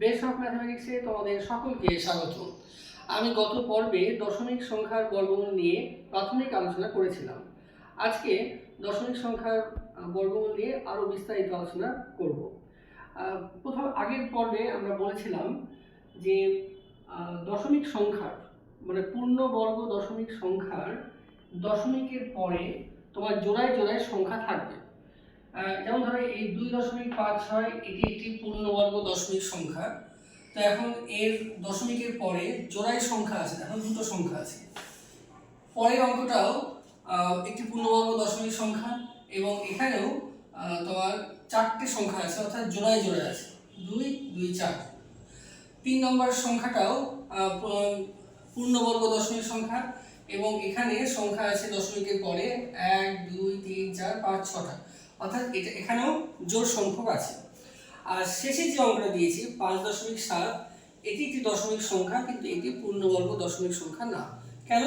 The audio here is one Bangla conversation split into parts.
বেস অফ ম্যাথামেটিক্সে তোমাদের সকলকে স্বাগত। আমি গত পর্বে দশমিক সংখ্যার বর্গমূল নিয়ে প্রাথমিক আলোচনা করেছিলাম। আজকে দশমিক সংখ্যার বর্গমূল নিয়ে আরও বিস্তারিত আলোচনা করব। প্রথম, আগের পর্বে আমরা বলেছিলাম যে দশমিক সংখ্যার মানে পূর্ণবর্গ দশমিক সংখ্যার দশমিকের পরে তোমার জোড়ায় জোড়ায় সংখ্যা থাকবে। যেমন ধরো এই দুই দশমিক পাঁচ ছয়, এটি একটি পূর্ণবর্গ দশমিক সংখ্যা। তো এখন এর দশমিকের পরে জোড়াই সংখ্যা আছে, এখন দুটো সংখ্যা আছে। পরের অঙ্কটাও একটি পূর্ণবর্গ দশমিক সংখ্যা এবং এখানেও তোমার চারটে সংখ্যা আছে, অর্থাৎ জোড়ায় জোড়ায় আছে। দুই দুই, চার। তিন নম্বর সংখ্যাটাও পূর্ণবর্গ দশমিক সংখ্যা এবং এখানে সংখ্যা আছে দশমিকের পরে এক, দুই, তিন, চার, পাঁচ, ছটা। অর্থাৎ এটা এখানেও জোর সংখ্যক আছে। আর শেষে যে অঙ্কটা দিয়েছি, পাঁচ দশমিক সাত, এটি একটি দশমিক সংখ্যা, কিন্তু এটি পূর্ণবর্গ দশমিক সংখ্যা না। কেন?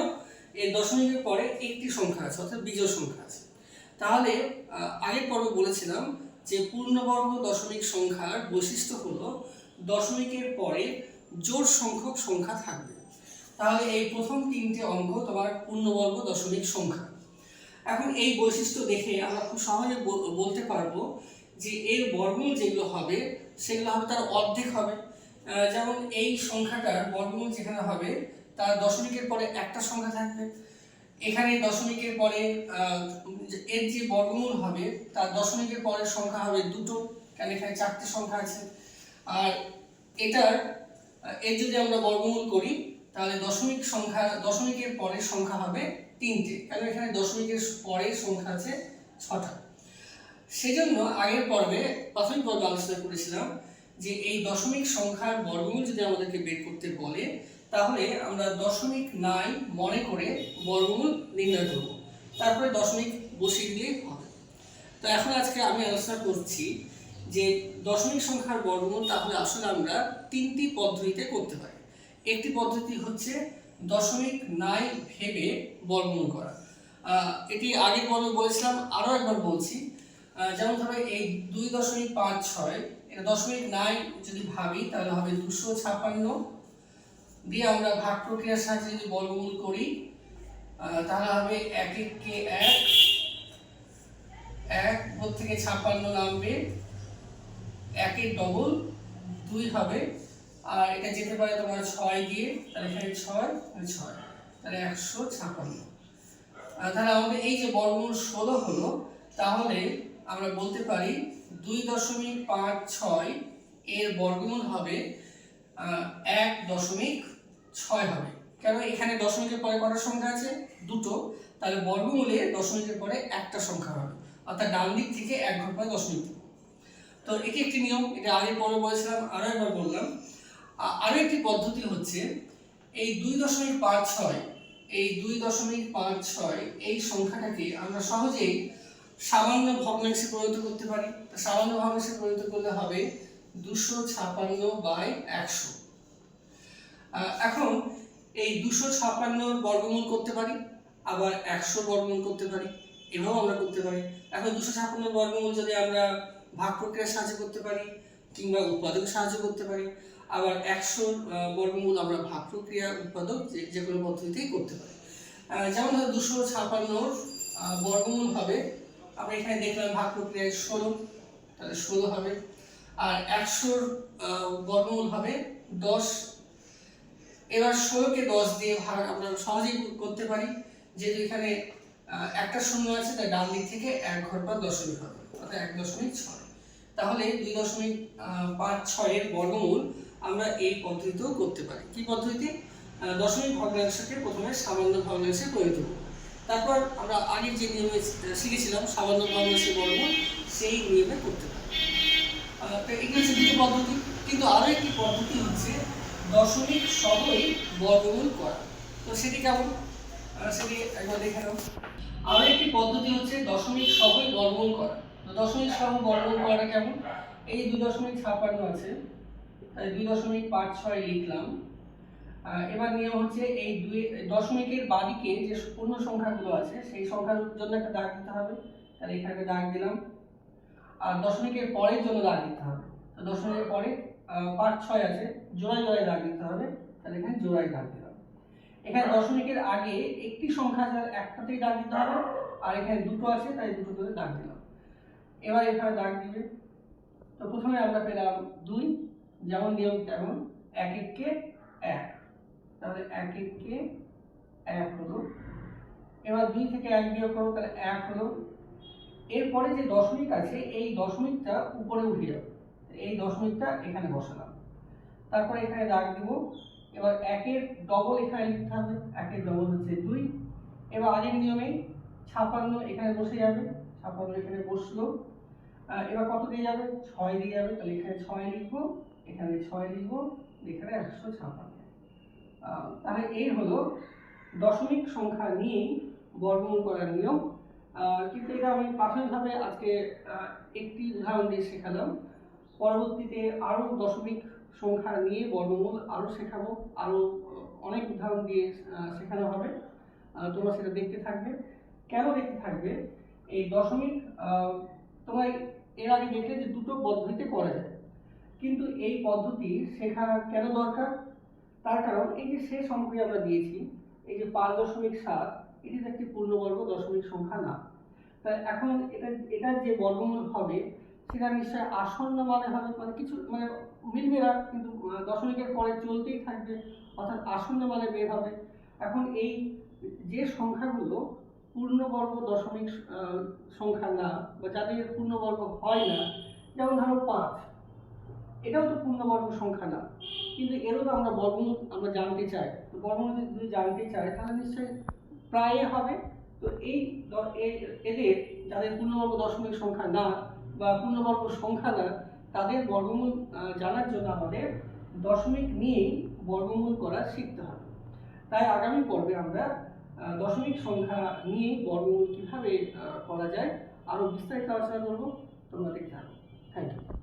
এই দশমিকের পরে একটি সংখ্যা আছে, অর্থাৎ বিজোড় সংখ্যা আছে। তাহলে আগের পর্বে বলেছিলাম যে পূর্ণবর্গ দশমিক সংখ্যার বৈশিষ্ট্য হলো দশমিকের পরে জোড় সংখ্যক সংখ্যা থাকবে। তাহলে এই প্রথম তিনটে অঙ্ক তোমার পূর্ণবর্গ দশমিক সংখ্যা। এখন এই বৈশিষ্ট্য দেখে আমরা খুব সহজে বলতে পারব যে এর বর্গমূল যেগুলো হবে, সেগুলো হবে তার অর্ধেক হবে। যেমন এই সংখ্যাটার বর্গমূল যেখানে হবে, তার দশমিকের পরে একটা সংখ্যা থাকবে। এখানে দশমিকের পরে এর যে বর্গমূল হবে, তার দশমিকের পরের সংখ্যা হবে দুটো, কারণ এখানে চারটে সংখ্যা আছে। আর এটার, এর যদি আমরা বর্গমূল করি তাহলে দশমিক সংখ্যা, দশমিকের পরের সংখ্যা হবে তিনটে। কারণ এখানে দশমিকের পরের সংখ্যা আছে ছটা। সেজন্য আগের পর্বে, প্রাথমিক পর্বে আলোচনা করেছিলাম যে এই দশমিক সংখ্যার বর্গমূল যদি আমাদেরকে বের করতে বলে, তাহলে আমরা দশমিক নাই মনে করে বর্গমূল নির্ণয় করব। তারপরে দশমিক বসিয়ে দিলেই হবে। তো এখন আজকে আমি আলোচনা করছি যে দশমিক সংখ্যার বর্গমূল তাহলে আসলে আমরা তিনটি পদ্ধতিতে করতে পারি। একটি পদ্ধতি হচ্ছে দশমিক নাই ভেবে বর্গমূল করা। এটি আগের পর্বে বলেছিলাম আরও একবার বলছি। যেমন ধরো এই দুই দশমিক পাঁচ ছয়, এটা দশমিক নাই যদি ভাবি, তাহলে হবে দুশো ছাপান্ন দিয়ে আমরা ভাগ প্রক্রিয়ার সাহায্যে যদি বর্গমূল করি তাহলে হবে এক এককে এক এক উপর থেকে ছাপান্ন নামবে, একের ডবল দুই হবে আর এটা যেতে পারে তোমার ছয় দিয়ে তাহলে এখানে ছয় ছয়, তাহলে একশো ছাপান্ন। তাহলে আমাদের এই যে বর্গমূল ষোলো হলো, তাহলে আমরা বলতে পারি দুই দশমিক পাঁচ ছয় এর বর্গমূল হবে এক দশমিক ছয় হবে। কেন? এখানে দশমিকের পরে কটা সংখ্যা আছে? দুটো। তাহলে বর্গমূলে দশমিকের পরে একটা সংখ্যা হবে। অর্থাৎ ডান দিক থেকে এক ঘর পরে দশমিক। তো এটি একটি নিয়ম, এটা আগে পরে বলেছিলাম আরও একবার বললাম। আরও একটি পদ্ধতি হচ্ছে এই দুই দশমিক পাঁচ ছয়, এই দুই দশমিক পাঁচ ছয় এই সংখ্যাটাকে আমরা সহজেই সামান্য ভগ্নাংশে পরিণত করতে পারি। সামান্য ভগ্নাংশে পরিণত করলে হবে দুশো ছাপান্ন বাই একশো। এখন এই দুশো ছাপান্ন বর্গমূল করতে পারি, আবার একশো বর্গমূল করতে পারি, এভাবেও আমরা করতে পারি। এখন দুশো ছাপান্ন বর্গমূল যদি আমরা ভাগ প্রক্রিয়ার সাহায্যে করতে পারি কিংবা উৎপাদক সাহায্য করতে পারি আবার একশো বর্গমূল আমরা ভাগ প্রক্রিয়া, উৎপাদক যে কোনো পদ্ধতিতেই করতে পারি। যেমন ধরো দুশো ছাপান্নর বর্গমূল হবে, আমরা এখানে দেখলাম ভাগ প্রক্রিয়ায় ষোলো, তাহলে ষোলো হবে। আর একশোর বর্গমূল হবে দশ। এবার ষোলোকে দশ দিয়ে ভাগ আমরা সহজেই করতে পারি, যেহেতু এখানে একটা শূন্য আছে, তাই ডান দিক থেকে এক ঘর বা দশমিক হবে, অর্থাৎ এক দশমিক ছয়। তাহলে দুই দশমিক পাঁচ ছয়ের বর্গমূল আমরা এই পদ্ধতিতেও করতে পারি। কি পদ্ধতি দশমিক ভগ্নাংশকে প্রথমে সামান্য ভগ্নাংশে পরিণত করব। তারপর আমরা আগের যে নিয়মে শিখেছিলাম, সামান্য ভগ্নাংশের বর্গমূল সেই নিয়মে করতে পারি। তো এগুলো হচ্ছে দুটি পদ্ধতি। কিন্তু আরও একটি পদ্ধতি হচ্ছে দশমিক সহই বর্গমূল করা। তো সেটি কেমন? সেটি একবার দেখে নাও। আরও একটি পদ্ধতি হচ্ছে দশমিক সহই বর্গমূল করা। তো দশমিক সহ বর্গমূল করাটা কেমন? এই দু দশমিক ছাপান্ন আছে। দুই দশমিক পাঁচ ছয় লিখলাম। এবার নিয়ম হচ্ছে এই দুই দশমিকের বাদিকে যে পূর্ণ সংখ্যাগুলো আছে, সেই সংখ্যার জন্য একটা দাগ দিতে হবে। তাহলে এখানে দাগ দিলাম। আর দশমিকের পরের জন্য দাগ দিতে হবে। তো দশমিকের পরে পাঁচ ছয় আছে, জোড়ায় জোড়ায় দাগ দিতে হবে। তাহলে এখানে জোড়ায় দাগ দিলাম। এখানে দশমিকের আগে একটি সংখ্যা আছে, একটাতেই দাগ দিতে হবে। আর এখানে দুটো আছে, তাই দুটোতে দাগ দিলাম। এবার এখানে দাগ দিবে। তো প্রথমে আমরা পেলাম দুই। যেমন নিয়ম তেমন, এক এককে এক। তাহলে এক এককে এক হলো। এবার দুই থেকে এক বিয়োগ করো, তাহলে এক হলো। এরপরে যে দশমিক আছে, এই দশমিকটা উপরে উঠে যাবে এই দশমিকটা এখানে বসালাম। তারপরে এখানে দাগ দিব। এবার একের ডবল এখানে লিখতে হবে। একের ডবল হচ্ছে দুই। এবার আগের নিয়মেই ছাপান্ন এখানে বসে যাবে। ছাপান্ন এখানে বসল। এবার কত দিয়ে যাবে? ছয় দিয়ে যাবে। তাহলে এখানে ছয় লিখব। এখানে ছয় লিখব, এখানে একশো ছাপান্ন। তাহলে এই হলো দশমিক সংখ্যা নিয়েই বর্গমূল করার নিয়ম। কিন্তু এটা আমি প্রাথমিকভাবে আজকে একটি উদাহরণ দিয়ে শেখালাম। পরবর্তীতে আরও দশমিক সংখ্যা নিয়ে বর্গমূল আরও শেখাবো। আরও অনেক উদাহরণ দিয়ে শেখানো হবে। তোমরা সেটা দেখতে থাকবে। কেন দেখতে থাকবে? এই দশমিক তোমরা এর আগে দেখলে যে দুটো পদ্ধতিতে করা যায়। কিন্তু এই পদ্ধতি শেখা কেন দরকার? তার কারণ এই যে শেষ অঙ্কই আমরা দিয়েছি, এই যে পাঁচ দশমিক সাত, এটি তো একটি পূর্ণবর্গ দশমিক সংখ্যা না। তাই এখন এটা এটার যে বর্গমূল হবে, সেটা নিশ্চয় আসন্ন মানে হবে মানে কিছু মানে মিলবে না, কিন্তু দশমিকের পরে চলতেই থাকবে, অর্থাৎ আসন্ন মানে বের হবে। এখন এই যে সংখ্যাগুলো পূর্ণবর্গ দশমিক সংখ্যা না, বা যাদের পূর্ণবর্গ হয় না, যেমন ধরো পাঁচ এটাও তো পূর্ণবর্গ সংখ্যা না। কিন্তু এরও তো আমরা বর্গমূল আমরা জানতে চাই। তো বর্গমূল যদি জানতে চাই, তাহলে নিশ্চয়ই প্রায় হবে। তো এই এদের যাদের পূর্ণবর্গ দশমিক সংখ্যা না বা পূর্ণবর্গ সংখ্যা না, তাদের বর্গমূল জানার জন্য আমাদের দশমিক নিয়েই বর্গমূল করা শিখতে হবে। তাই আগামী পর্বে আমরা দশমিক সংখ্যা নিয়ে বর্গমূল কীভাবে করা যায়, আরও বিস্তারিত আলোচনা করব। তোমরা দেখতে থাকো। Thank you